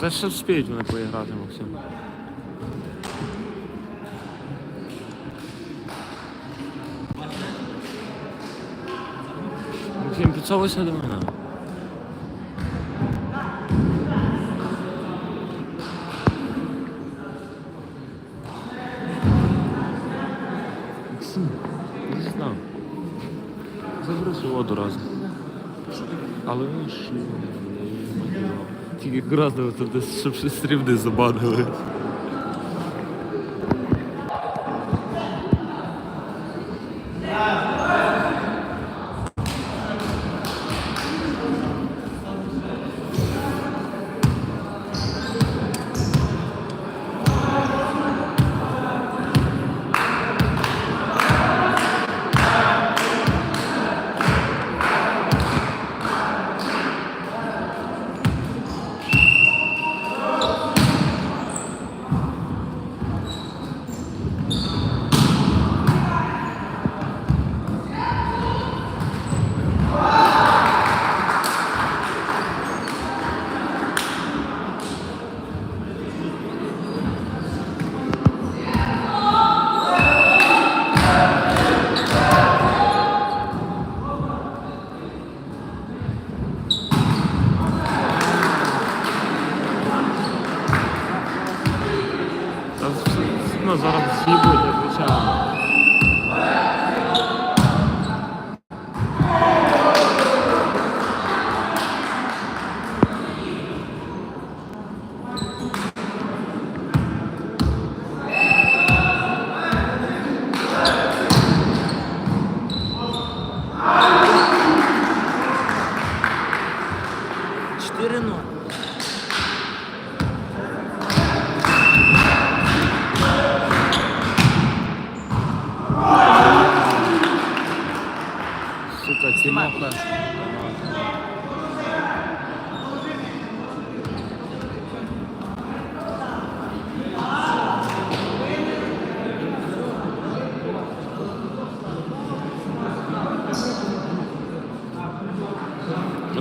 Та ще вспіють вони поіграти, Максим. Максим, підсовуйся до мене. Максим, не знав. Цю воду разом. Але він ж тільки красно, щоб ще стрім не забанили. Та все одно зараз з'їбуть, як звичайно. Чотири ну. Сука, Тимоха.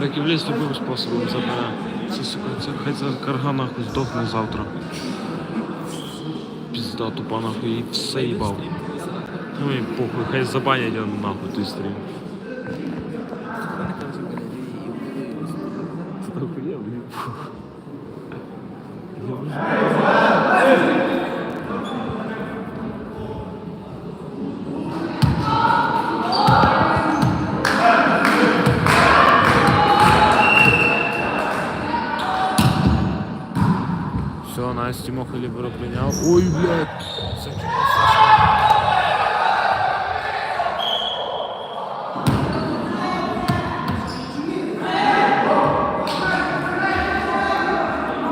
Раківліс любим способом забере. Це, хай за карга нахуй здохне завтра. Пізда тупа нахуй і все їбав. Ну і похуй, хай забанять я нахуй той стрім. Все, Настя Тимоха Ліберо прийняв. Ой, блядь.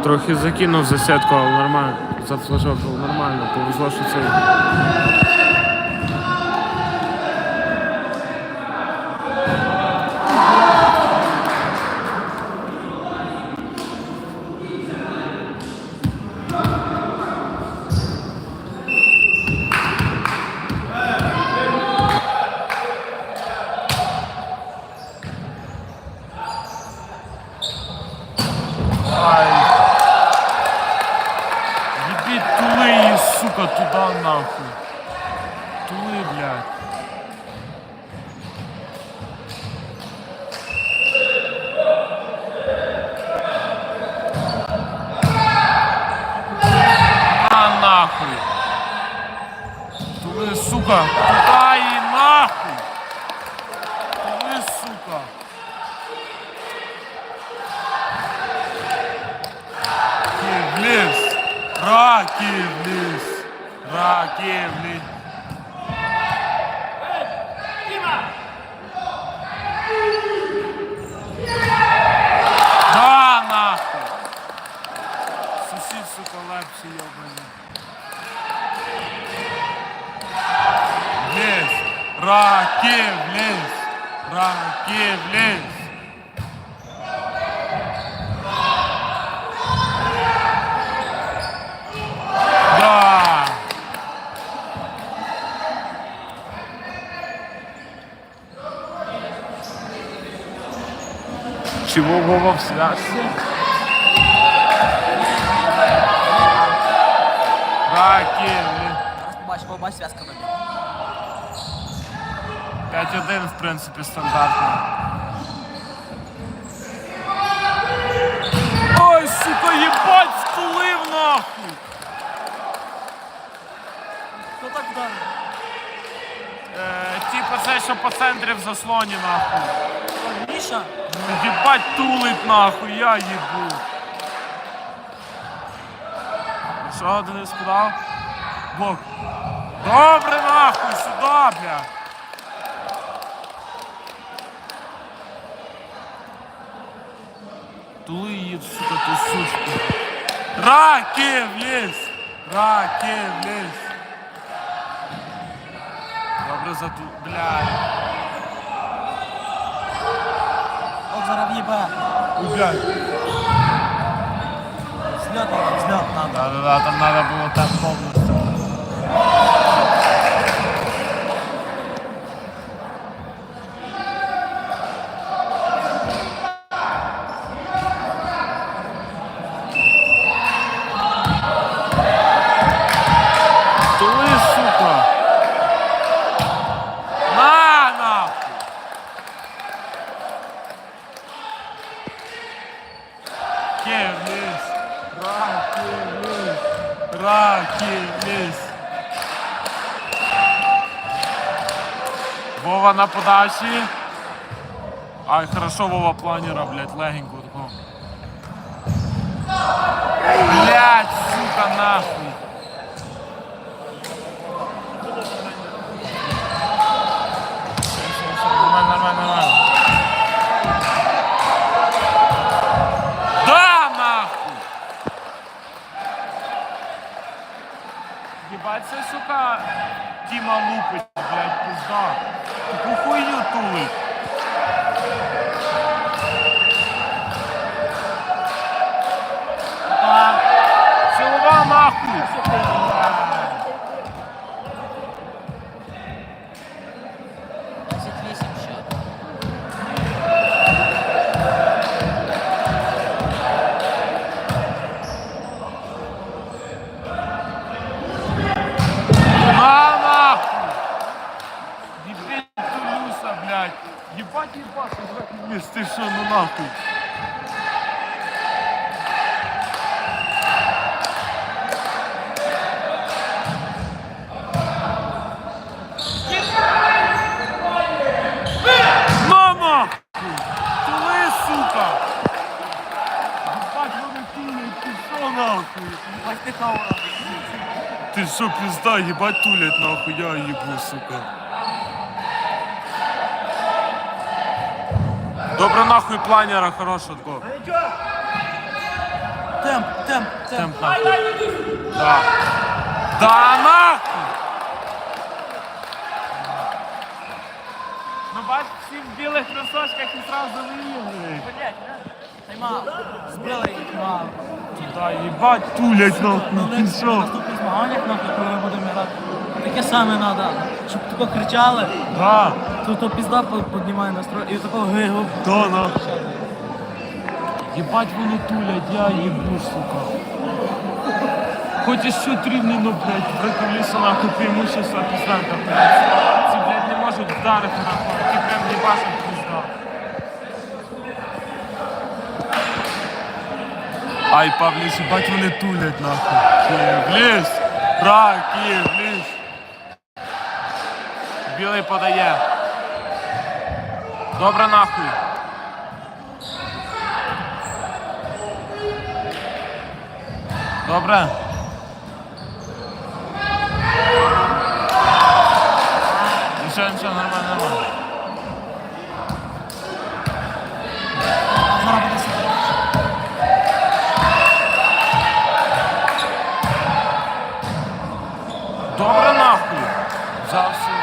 Це Трохи закинув за сетку, але нормально. За флажок, нормально. Повезло, що цей. Раки в ліс! Раки в ліс! Да, нахуй! Сусід, сука, лепсі йобані. В ліс! Раки в ліс! Раки в ліс! Да! Чего? Раки, блін. Побач зв'язка вибіг. 5-1, в принципі, стандартно. Ой, сука, їбать, стулив нахуй! Хто так вдарив? Е, типу це, що по центрі в заслоні, нахуй. Міша? Їбать тулить нахуй, я їбу. Що Денис подав? Бок. Добре нахуй, сюди, бля. Тули її, сука, ту сучку. Раки в ліс! Раки в ліс! Добре за ту, зараз в'їбе. взлет зльот надо. Да-да-да, там надо было так повністю. Вова на подачі. Ай, хорошо Вова планера, блядь, легенько такого. Блядь, сука, нахуй. Нормально, нормально. Да, нахуй! Ебать, сука, Тіма лупить, блядь, пизда. Таку хуйню тулить. Ебать тулять нахуй, я ебу, сука. Добре нахуй планера, хороший гол. Темп, темп, темп. Темп нахуй. Да. Да нахуй! Ну бач, всі в білих кросочках і сразу виіграють. Блять, Тайма. Збили їх. Да, ебать тулять нахуй, ти що? наступних змаганнях, нахуй, коли ми будемо грати. Таке саме треба, щоб тако кричали, Да, то, то пізда по- піднімає настрой і такого гигу. да нахуй. Ебать вони тулять, я ебу, сука. Хоч і що рівний, ну, блядь, приколіса нахуй преимущество пизданка, блядь. Ці, блядь, не можуть вдарити нахуй, ті прям ебашать пизда. Ай, Павліс, ебать вони тулять нахуй. Київліс! Ра, Київліс! Білий подає. Добре нахуй. Добре. Нічого, нічого, нормально, нормально. Зараз буде сидіти. Добре нахуй. Взяв все.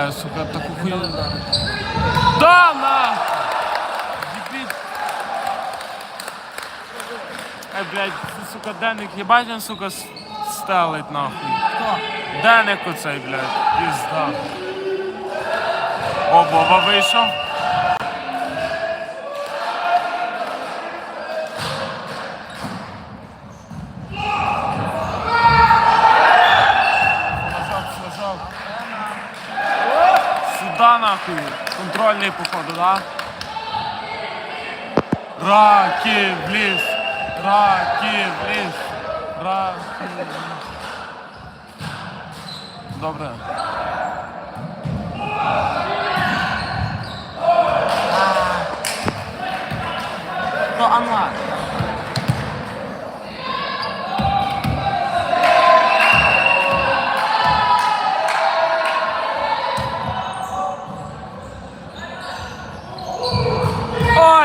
Бля, сука, таку хуйню. Да, на! Ебить. Ай, блядь, сука, Деник, єбать він, сука, стелить нахуй. Хто? Денник оцей, блядь, пізда. О, Боба вийшов. Да, нахуй. Контрольний, походу, да? Раки в ліс. Раки в ліс. Раки. Добре. То онлайн.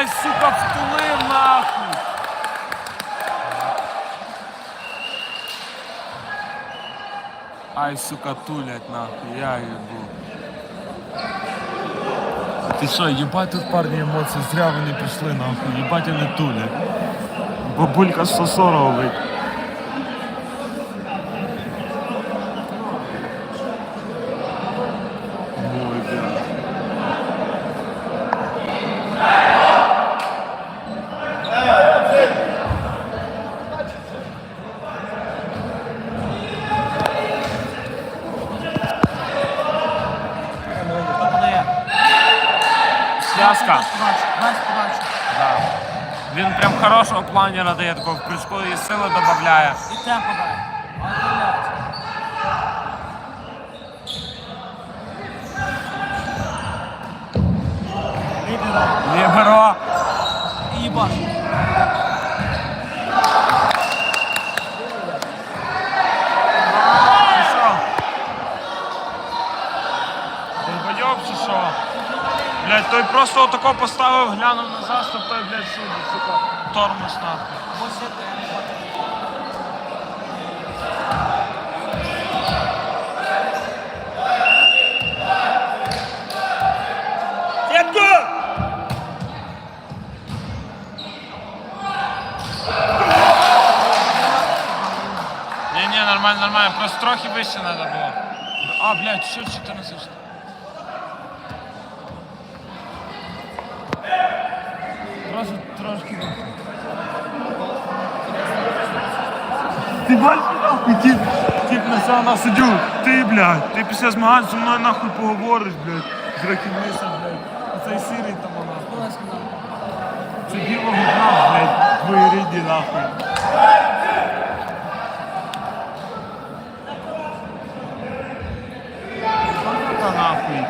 Ой, сука, втулив нахуй. Ай, сука, тулять нахуй, я їбу. Ти що, їбать тут парні емоції, зря вони пішли нахуй, їбать вони тулять. Бабулька 140 робить. Хорошого планера дає, такого в прыжку і сили додає. І темп подає. Відправляється. Ліберо. Ліберо. І їбаш. Долбойоб чи що? Блядь, той просто отако поставив, глянув назад, щоб той, блядь, сюди, сука, тормоз нахуй. Не, нормально, нормально, просто трохи вище надо було. А, блядь, що 14? Просто трошки вище. Ти бачиш, нахуй, тип, тип на суддю. Ти, блядь, ти після змагань зі мною нахуй поговориш, блядь, з раківницем, блядь. Оцей сірий там вона. Це білого дна, блядь, двоєрідні нахуй. Та нахуй.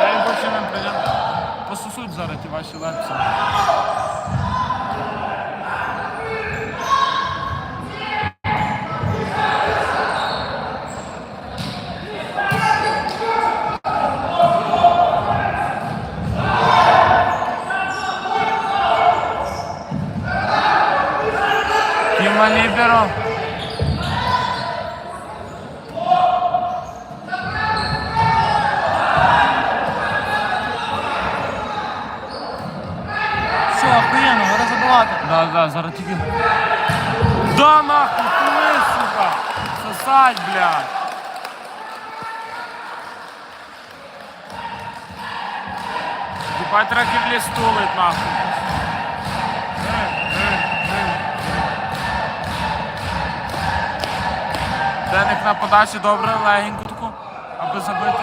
Я їм хочу не прийняв. Пососуть зараз ті ваші лекції. Кіма Ліберо. Все, охуєнно, треба забивати. Да, да, нахуй, тули, сука! Сосать, блядь! Ебать раки в ліс тулить, нахуй. Деник на подачі добре, легенько таку, аби забити.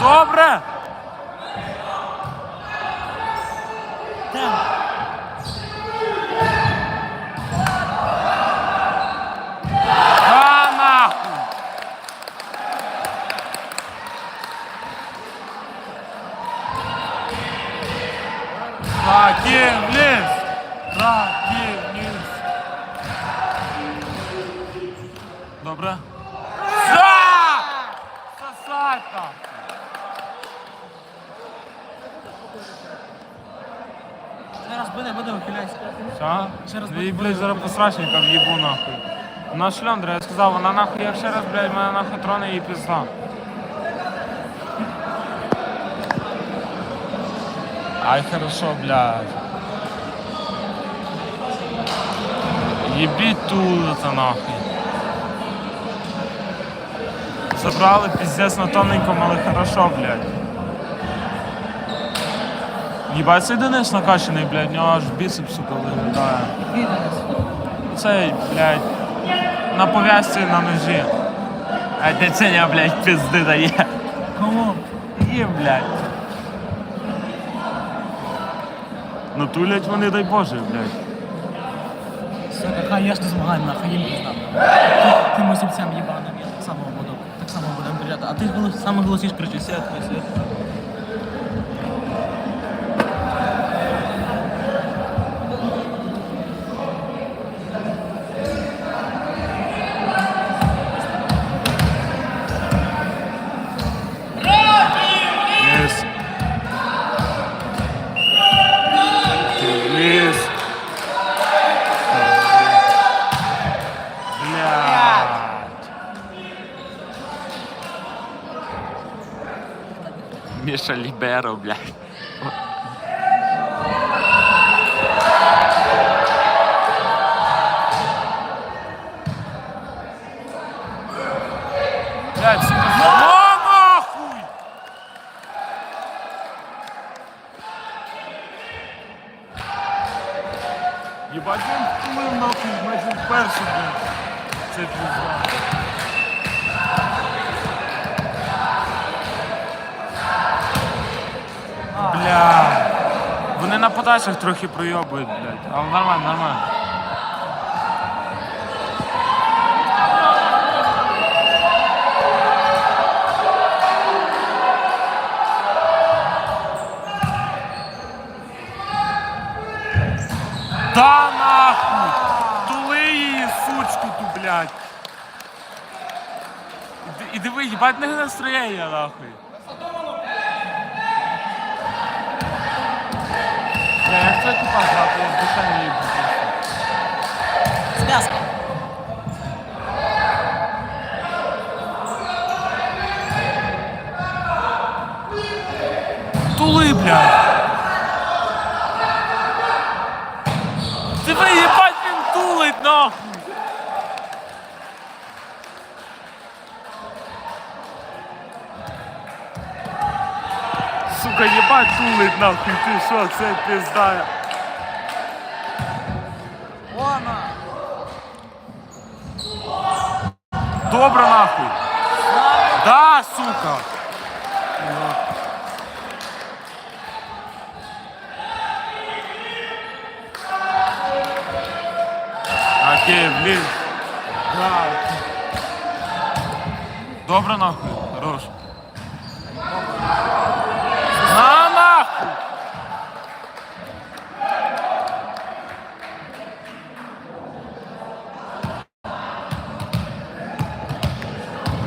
Добре! Темп. Да нахуй! Раки вниз! Добре? За! Сосать! Зараз буде, буде, ухиляйся. Що? Ще раз Їй, блядь, зараз посрачника в'їбу нахуй. Вона шльондра, я сказав, вона нахуй, як ще раз, блядь, мене нахуй троне її пізда. Ай, хорошо, блядь. Єбіть тулита нахуй. Забрали піздець на тоненькому, але хорошо, блядь. Єбать, цей Денис накачаний, блядь, в нього аж біцепс, сука, виглядає. Цей, блядь, на пов'язці на ножі. А де Ценя, блядь, пизди дає. Кому? Їм, блядь. Ну тулять вони, дай Боже, блядь. Сука, хай я ж не змагань, нахуй їм пізна. Тим осібцям їбаним, я так само буду. Так само будемо кричати. А ти голос, саме голосніше кричиш, сядь, хай Єбать, він вплив нахуй, майже вперше, блядь. Це пізда. Бля. Вони на подачах трохи пройобують, блядь. Але нормально, нормально. Да блядь. І ди- І диви, їбать не настроєння, нахуй. Бля, як це тупа грати, я в душе їбу. Зв'язка. Тули, блядь. Диви, їбать він тулить, нахуй. Їбать тулить, нахуй, ти що, це пізда. Вона! Добре, нахуй. Да, сука. Окей, блін. Да. Добре, нахуй. Хорош.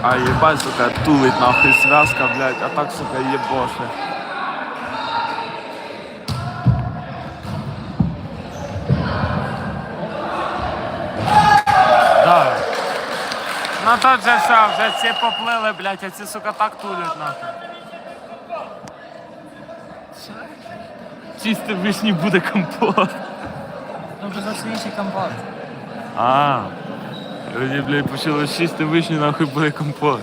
А ебать, сука, тулить нахуй связка, блядь, а так, сука, ебоши. Да. Ну тут же що, вже всі поплили, блядь, а ці, сука, так тулять нахуй. Чисто вишні буде компот. Там вже зовсім інший компот. А, люди, блядь, почали чисто вишні, нахуй буде компот.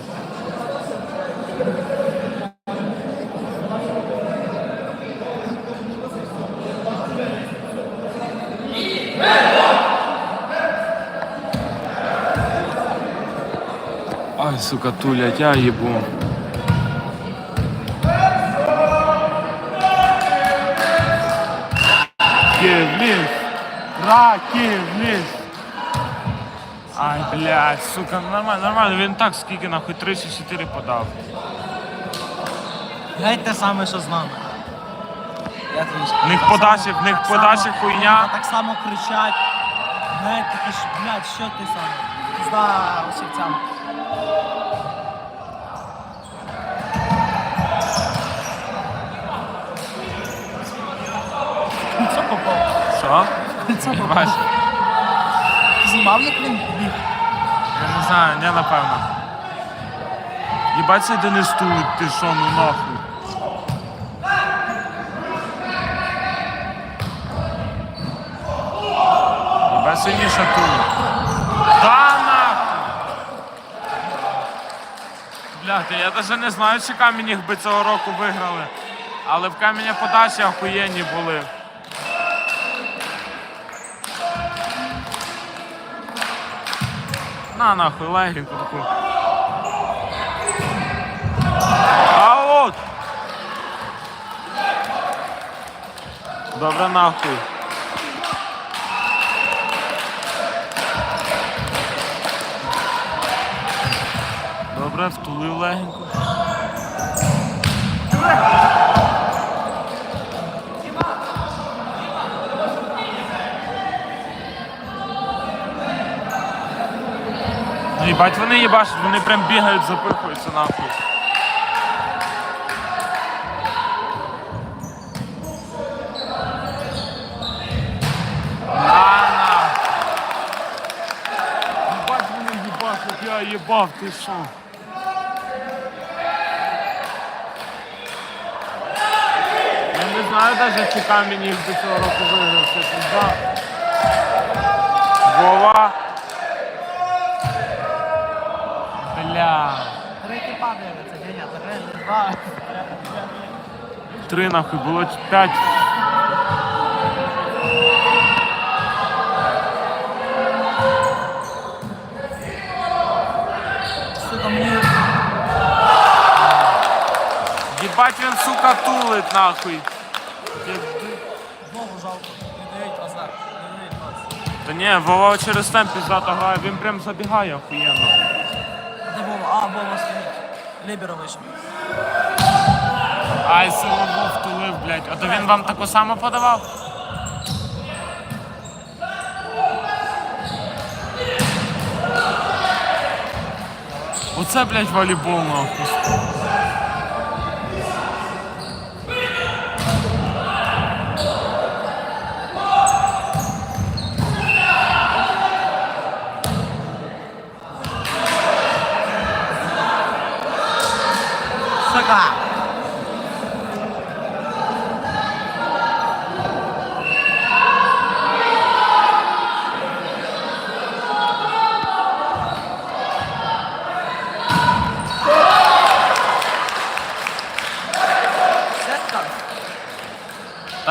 Ай, сука, тулять, я їбу. Киев, Раки блядь, сука, нормально, нормально. Він так скільки нахуй 34 подав. Геть те саме, що з нами. Я тобі скажу. В них Так подачі, само- в них так подачі хуйня. Так само кричать. Геть такі ж, блядь, що ти сам? Зда осівцям. Кільцо попав. Що? Кільцо попав. Знімав, як він біг? Знаю, не напевно. Єбать цей Денис тулить, ти що, ну нахуй. Єбать сильніше. Та нахуй! Бляти, я навіть не знаю, чи камінь би цього року виграли. Але в каменя подачі охуєнні були. На нахуй, легенько таку. А от! Добре нахуй. Добре, втулив легенько. Їбать, вони їбашать, вони прям бігають, запихуються нахуй. На, нахуй. Їбать, вони їбашать, я їбав, ти що? Я не знаю навіть, чи камінь їх до цього року виграв. Це пізда. Вова. Бля. Третій падає, це Деня, три, два. Три нахуй, було п'ять. Сука, мені Їбать він, сука, тулить нахуй. Знову жалко. Не дають назад. Не дають нас. Та ні, Вова через темп піздато грає, він прям забігає охуєнно. Де Вова? А, Вова стоїть. Лібера вийшов. Ай, силово втулив, блядь. А то він вам таку саму подавав? Оце, блядь, волейбол нахуй. Сука! Сетка?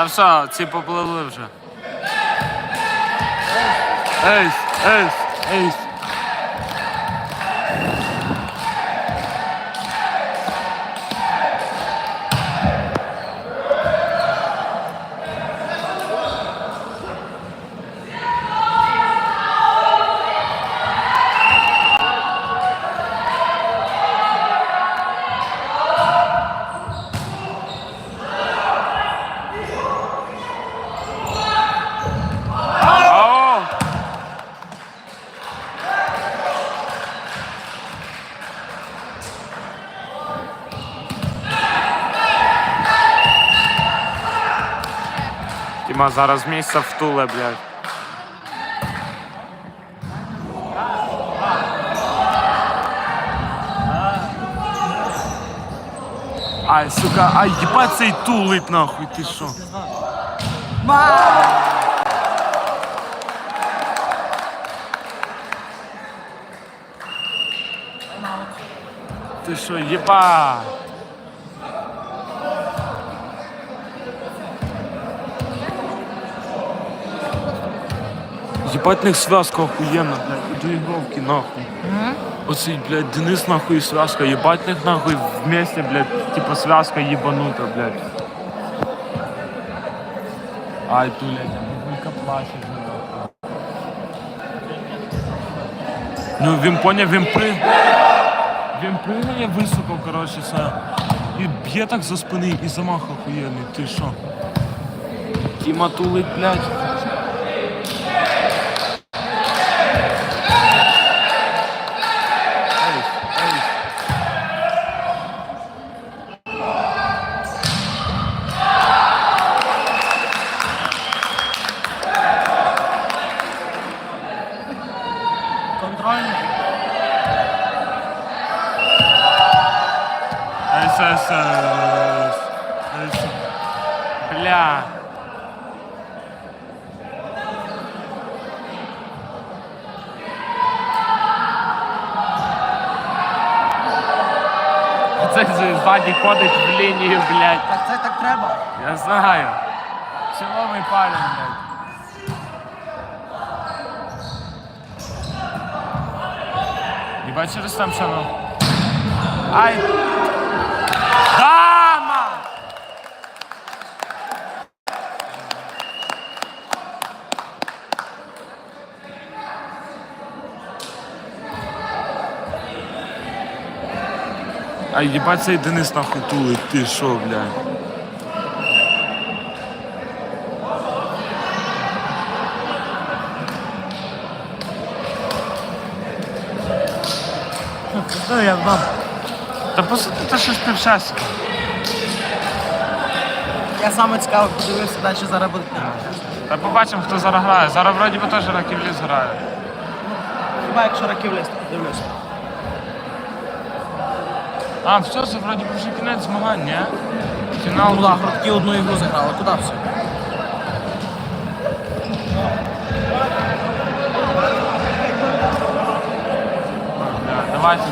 Та все, ці попливли вже. Ейс, ейс, ейс. Тіма зараз місце втуле, блядь. Ай, сука, ай, їбать цей тулить нахуй, ти що? Ти що, єба? Єбать них зв'язка охуєнна, блядь, доігровки нахуй. Оцей, блядь, Денис нахуй і зв'язка, єбать них нахуй вместе, блядь, типа зв'язка єбанута, блядь. Ай, блядь, бабулька плаче нахуй. Ну він поняв, він при. Він пригає високо, коротше, це. І б'є так за спини, і замах охуєнний, ти що? Тіма тулить, блядь. Бля. Це ззаді ходить в лінію, блядь. Так це так треба. Я знаю. Чого ми палимо, блядь? І бачиш там, що. Ай! Дама! Ай, ебать, цей Денис нахуй тулить, ти шо, блядь? Ну, я вам. Та по суті, це щось півчасика. Я саме цікаво подивився, далі зараз буде. Та побачимо, хто зараз грає. Зараз вроді би теж Раківліс грає. Хіба якщо раківлист, дивлюся. А, все, це вроді би вже кінець змагань, ні? Фінал. Ну так, гrodки одну ігру заграли, туди все. Давайте,